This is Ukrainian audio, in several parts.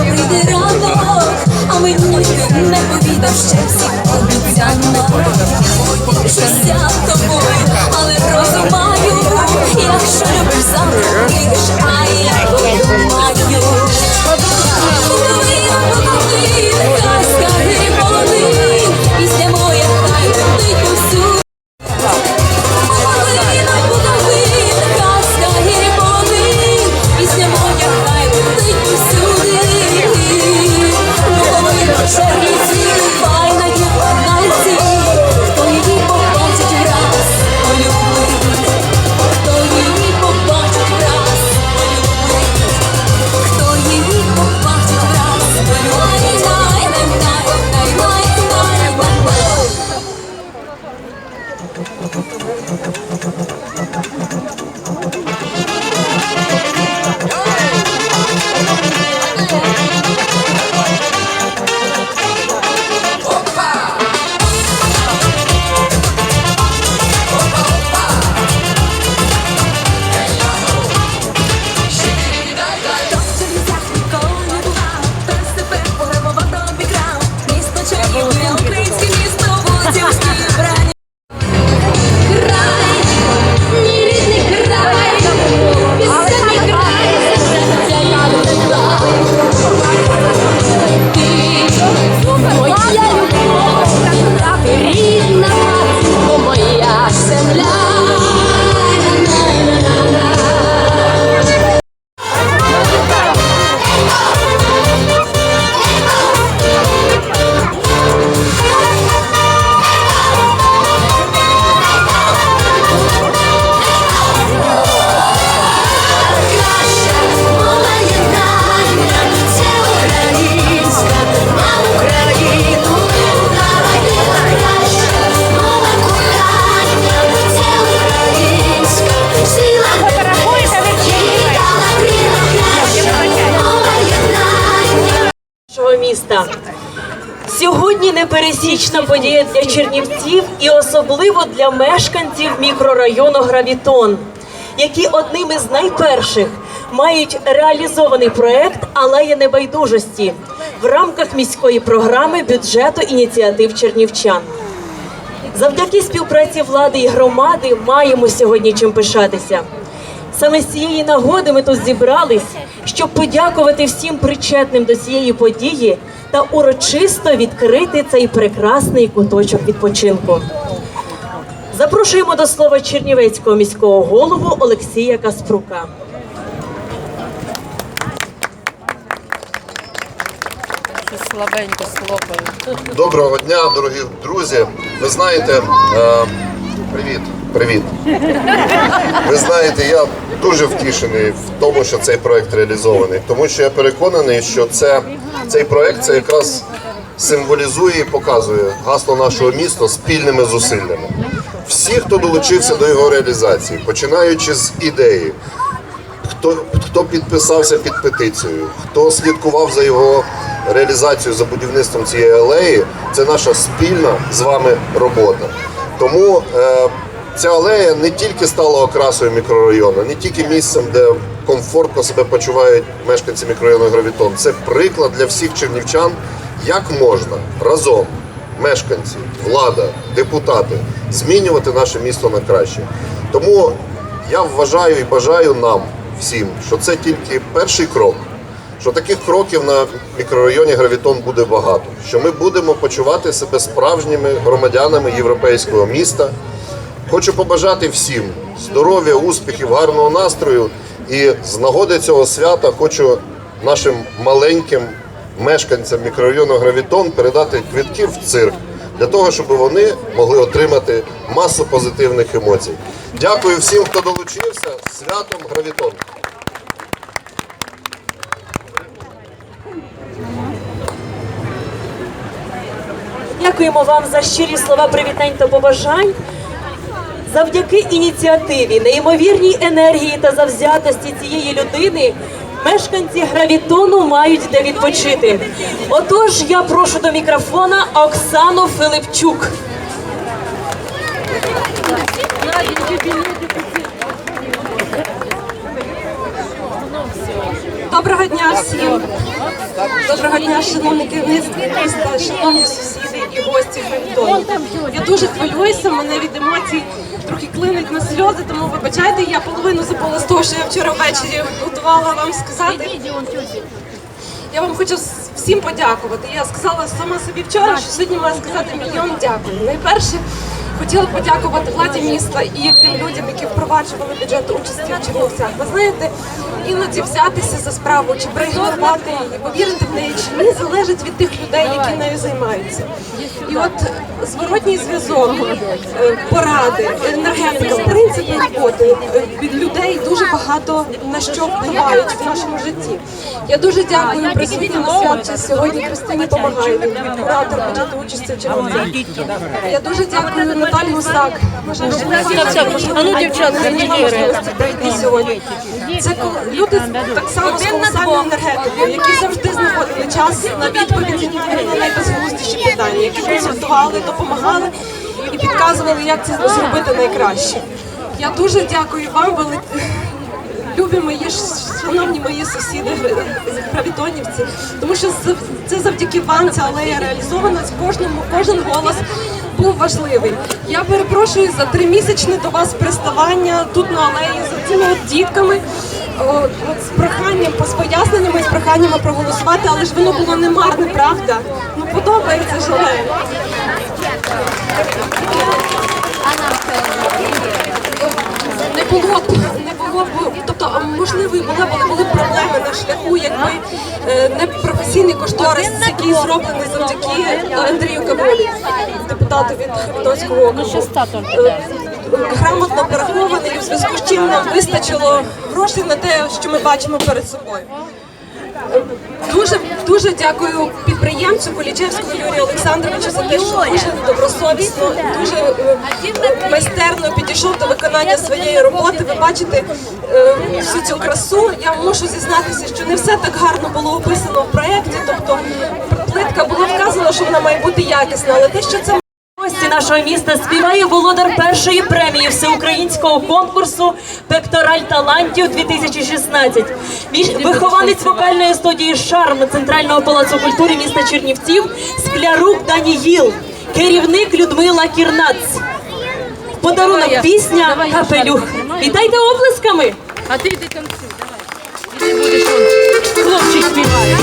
Прийде ранок, а мені не повідав ще всіх обіцянок. Тішуся тобою, міста. Сьогодні непересічна подія для чернівців і особливо для мешканців мікрорайону Гравітон, які одним із найперших мають реалізований проект Алея небайдужості в рамках міської програми бюджету ініціатив чернівчан. Завдяки співпраці влади і громади маємо сьогодні чим пишатися. Саме з цієї нагоди ми тут зібрались, щоб подякувати всім причетним до цієї події та урочисто відкрити цей прекрасний куточок відпочинку. Запрошуємо до слова Чернівецького міського голову Олексія Каспрука. Слабенько слопаю. Доброго дня, дорогі друзі. Ви знаєте, е, привіт, привіт. Ви знаєте, я дуже втішений в тому, що цей проект реалізований, тому що я переконаний, що це, цей проект це якраз символізує і показує гасло нашого міста спільними зусиллями. Всі, хто долучився до його реалізації, починаючи з ідеї, хто, хто підписався під петицією, хто слідкував за його реалізацією, за будівництвом цієї алеї, це наша спільна з вами робота. Тому е, ця алея не тільки стала окрасою мікрорайону, не тільки місцем, де комфортно себе почувають мешканці мікрорайону Гравітон. Це приклад для всіх чернівчан, як можна разом мешканці, влада, депутати змінювати наше місто на краще. Тому я вважаю і бажаю нам всім, що це тільки перший крок. Що таких кроків на мікрорайоні Гравітон буде багато. Що ми будемо почувати себе справжніми громадянами європейського міста. Хочу побажати всім здоров'я, успіхів, гарного настрою. І з нагоди цього свята хочу нашим маленьким мешканцям мікрорайону Гравітон передати квитки в цирк для того, щоб вони могли отримати масу позитивних емоцій. Дякую всім, хто долучився. Святом Гравітон! Дякуємо вам за щирі слова привітань та побажань. Завдяки ініціативі, неймовірній енергії та завзятості цієї людини мешканці гравітону мають де відпочити. Отож, я прошу до мікрофона Оксану Филипчук. Доброго дня всім. Доброго дня, шановне керівництво шановні сусіди і гості Гравітону. Я дуже хвилююся, мене від емоцій трохи клинить на сльози, тому вибачайте, я половину забула з того, що я вчора ввечері готувала вам сказати. Я вам хочу всім подякувати. Я сказала сама собі вчора, що сьогодні маю сказати мільйон дякую. Найперше хотіла подякувати владі міста і тим людям, які впроваджували бюджет участі в Чернівцях. Ви знаєте, іноді взятися за справу чи проігнорувати її, повірити в неї чи ні, залежить від тих людей, які нею займаються. І от зворотній зв'язок, е, поради, енергетика, принципи роботи е, від людей дуже багато на що впливають в нашому житті. Я дуже дякую присутнім на святі сьогодні Христині Помагайлі, куратор бюджету участі в Чернівцях. Я дуже дякую Наталі Гусак. А ну, прийти сьогодні. Це люди так само з колосальною енергетикою, які завжди знаходили час на відповіді на найбезглуздіші питання, які консультували, допомагали і підказували, як це зробити найкраще. Я дуже дякую вам, вели... любі мої шановні мої сусіди гра- гравітонівці, тому що це завдяки вам ця алея реалізована. З кожному кожен голос був важливий. Я перепрошую за тримісячне до вас приставання тут на алеї з цими от дітками. О, от з проханням, з поясненнями і з проханнями проголосувати, але ж воно було не марне, правда? Ну подобається ж алея. Не було б, не було б, тобто, можливо, і б, були б проблеми на шляху, якби ми не професійний кошторис, який зроблений завдяки Андрію Каболі, депутату від Хмельницького округу. Е, Грамотно порахований, в зв'язку з чим нам вистачило грошей на те, що ми бачимо перед собою. Дуже дуже дякую підприємцю Полічевському Юрію Олександровичу за те, що дуже добросовісно, дуже е, майстерно підійшов до виконання своєї роботи. Ви бачите е, всю цю красу. Я мушу зізнатися, що не все так гарно було описано в проєкті. Тобто плитка було вказано, що вона має бути якісна, але те, що це нашого міста співає володар першої премії всеукраїнського конкурсу Пектораль талантів 2016. Між- Вихованець вокальної студії Шарм Центрального палацу культури міста Чернівців Склярук Даніїл, керівник Людмила Кірнац. Подарунок пісня Капелюх. Вітайте оплесками! А ти йди танцюй, давай. І ти будеш он. Хлопчик співає.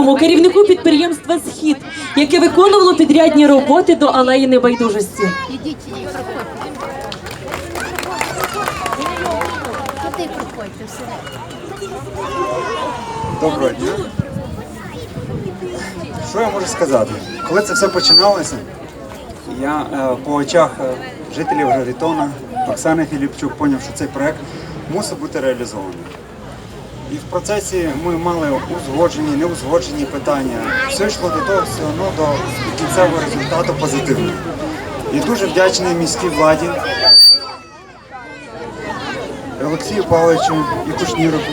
Левському, керівнику підприємства Схід, яке виконувало підрядні роботи до алеї небайдужості. Доброго дня. Що я можу сказати? Коли це все починалося, я е, по очах е, жителів Гравітона, Оксани Філіпчук, зрозумів, що цей проект мусить бути реалізований. І в процесі ми мали узгоджені, неузгоджені питання. Все йшло до того, все одно до кінцевого результату позитивного. І дуже вдячний міській владі, Олексію Павловичу і Кушніруку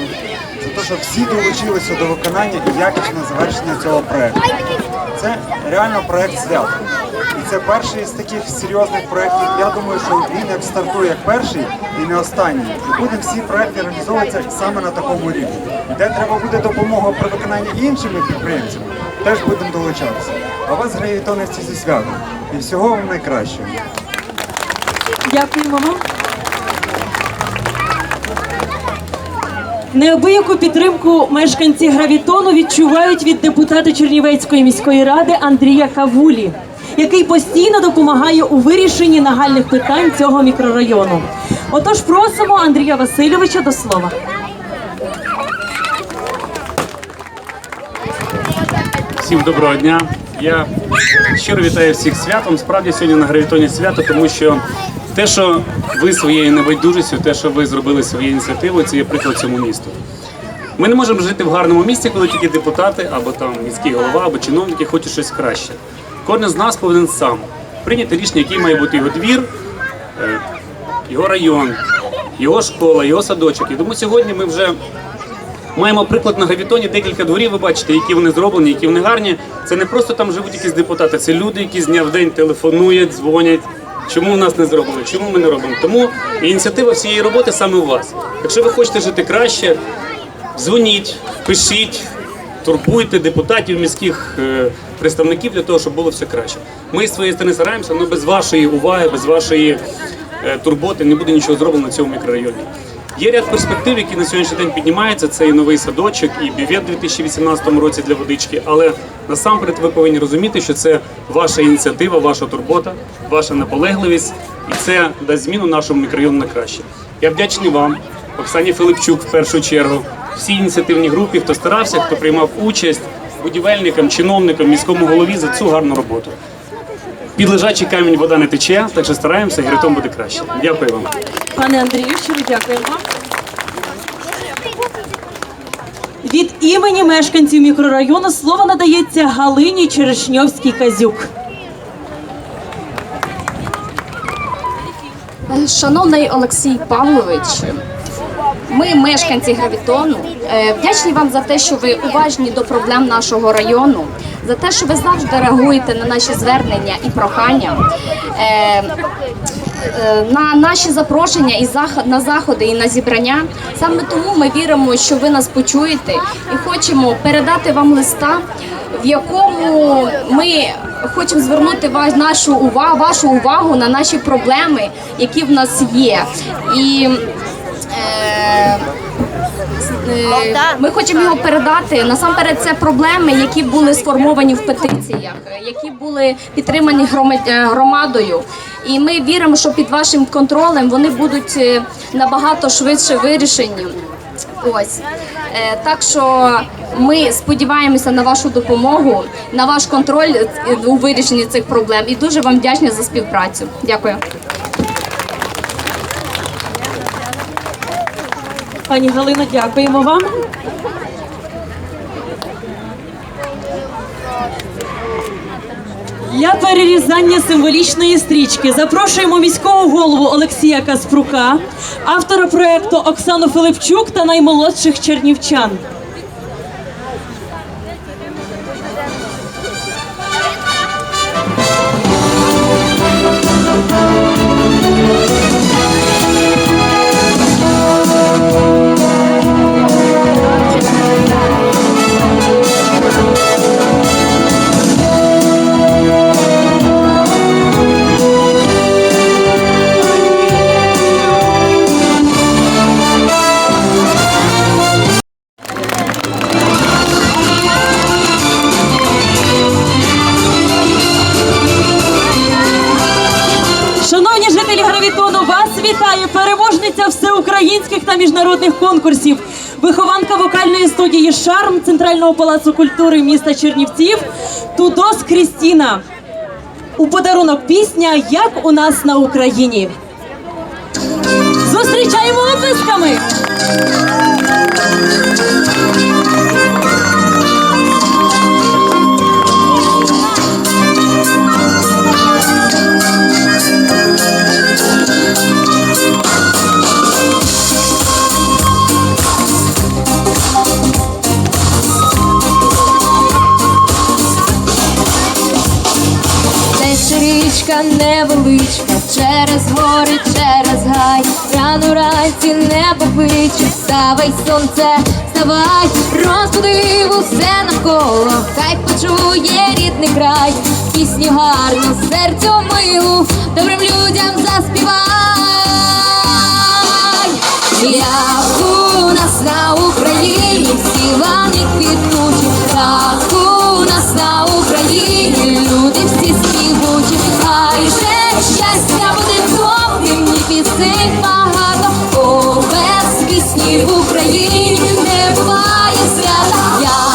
за те, що всі долучилися до виконання і якісного завершення цього проекту. Це реально проект свято. І це перший з таких серйозних проєктів. Я думаю, що він як стартує як перший і не останній. І будемо всі проекти реалізовуватися саме на такому рівні. І де треба буде допомога при виконанні іншими підприємцями, теж будемо долучатися. А вас гравітонівці зі святом. І всього вам найкращого. Дякуємо вам. Неабияку підтримку мешканці Гравітону відчувають від депутата Чернівецької міської ради Андрія Кавулі, який постійно допомагає у вирішенні нагальних питань цього мікрорайону. Отож, просимо Андрія Васильовича до слова. Всім доброго дня. Я щиро вітаю всіх святом. Справді сьогодні на гравітоні свято, тому що те, що ви своєю небайдужістю, те, що ви зробили своєю ініціативою, це є приклад цьому місту. Ми не можемо жити в гарному місті, коли тільки депутати або там міський голова, або чиновники хочуть щось краще. Кожен з нас повинен сам прийняти рішення, який має бути його двір, е, його район, його школа, його садочок. І тому сьогодні ми вже Маємо приклад на гравітоні декілька дворів. Ви бачите, які вони зроблені, які вони гарні. Це не просто там живуть якісь депутати, це люди, які з дня в день телефонують, дзвонять. Чому в нас не зроблено? Чому ми не робимо? Тому ініціатива всієї роботи саме у вас. Якщо ви хочете жити краще, дзвоніть, пишіть, турбуйте депутатів, міських е, представників для того, щоб було все краще. Ми з своєї сторони стараємося, але без вашої уваги, без вашої е, турботи не буде нічого зроблено в цьому мікрорайоні. Є ряд перспектив, які на сьогоднішній день піднімаються. Це і новий садочок, і бювет у 2018 році для водички. Але насамперед ви повинні розуміти, що це ваша ініціатива, ваша турбота, ваша наполегливість, і це дасть зміну нашому мікрорайону на краще. Я вдячний вам, Оксані Филипчук, в першу чергу, всій ініціативній групі, хто старався, хто приймав участь, будівельникам, чиновникам, міському голові за цю гарну роботу. Під лежачий камінь вода не тече, так що стараємося, і гритом буде краще. Дякую вам. Пане Андрію, щиро дякуємо вам. Від імені мешканців мікрорайону слово надається Галині Черешньовській Казюк. Шановний Олексій Павлович, ми, мешканці Гравітону, е, вдячні вам за те, що ви уважні до проблем нашого району, за те, що ви завжди реагуєте на наші звернення і прохання. Е, е, На наші запрошення і на заходи і на зібрання саме тому ми віримо, що ви нас почуєте і хочемо передати вам листа, в якому ми хочемо звернути ва- нашу увагу, вашу увагу на наші проблеми, які в нас є. І Е, Ми хочемо його передати. Насамперед, це проблеми, які були сформовані в петиціях, е, які були підтримані е, громадою. І ми віримо, що під вашим контролем вони будуть е, набагато швидше вирішені. Ось Е, так що ми сподіваємося на вашу допомогу, на ваш контроль е, у вирішенні цих проблем. І дуже вам вдячні за співпрацю. Дякую. Пані Галино, дякуємо вам. Для перерізання символічної стрічки запрошуємо міського голову Олексія Каспрука, автора проекту Оксану Филипчук та наймолодших чернівчан. Евровітону вас вітає переможниця всеукраїнських та міжнародних конкурсів, вихованка вокальної студії Шарм Центрального палацу культури міста Чернівців. Тудос Крістіна у подарунок пісня Як у нас на Україні. Зустрічаємо оплесками! Thank you. Доріжка невеличка, через гори, через гай, рано ранці не попиче, вставай сонце, вставай, розбудив усе навколо, хай почує рідний край, пісню гарну серцю милу, добрим людям заспівай. Я у нас на Україні, всі вони квітучі, так у нас на Україні. лише щастя буде повним, ні пісень багато, О, без пісні в Україні не буває свята.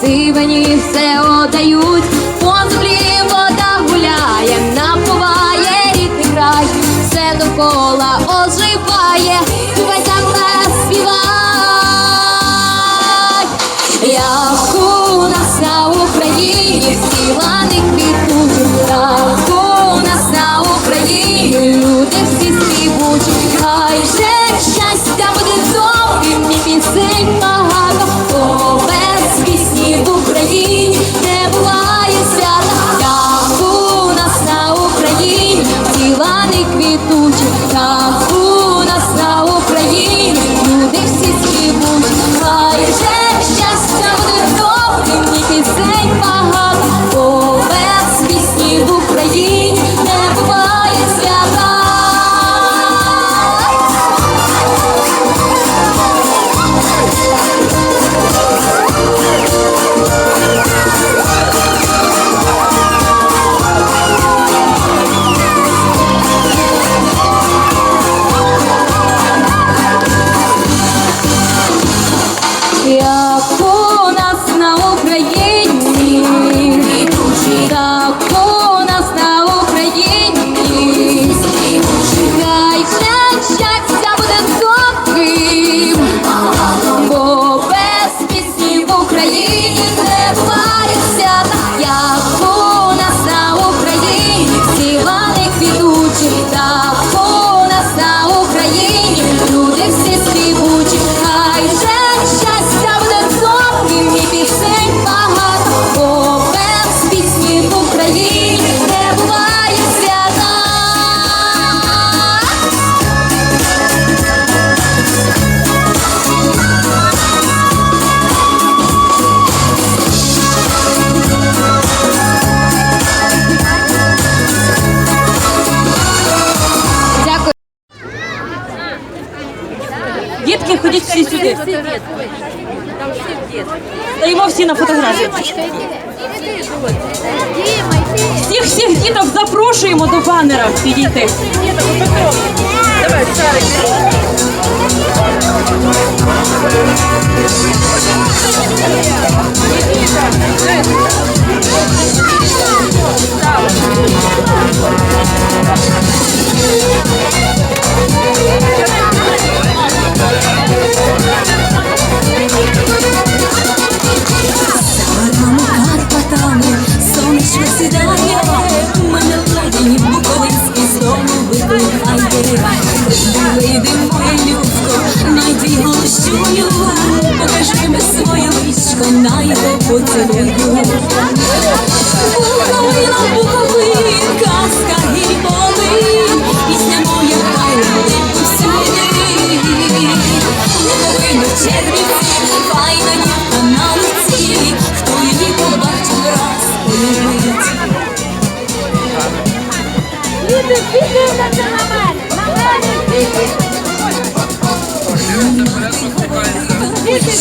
спасибо, не все он. банера підійти. Давай,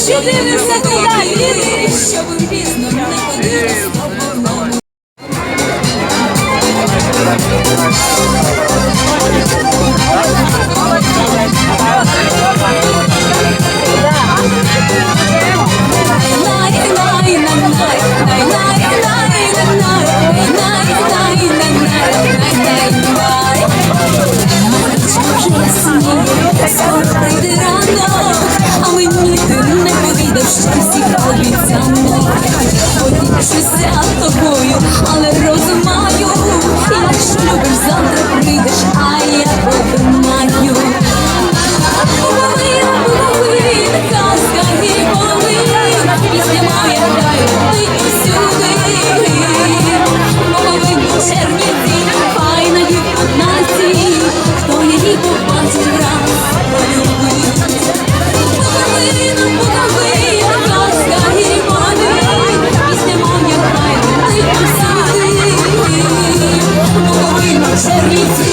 Що дивишся туди, віри, щоб пізно не ходили з тобою. Ти рано ти всіх обіцяв, що тобою, але. に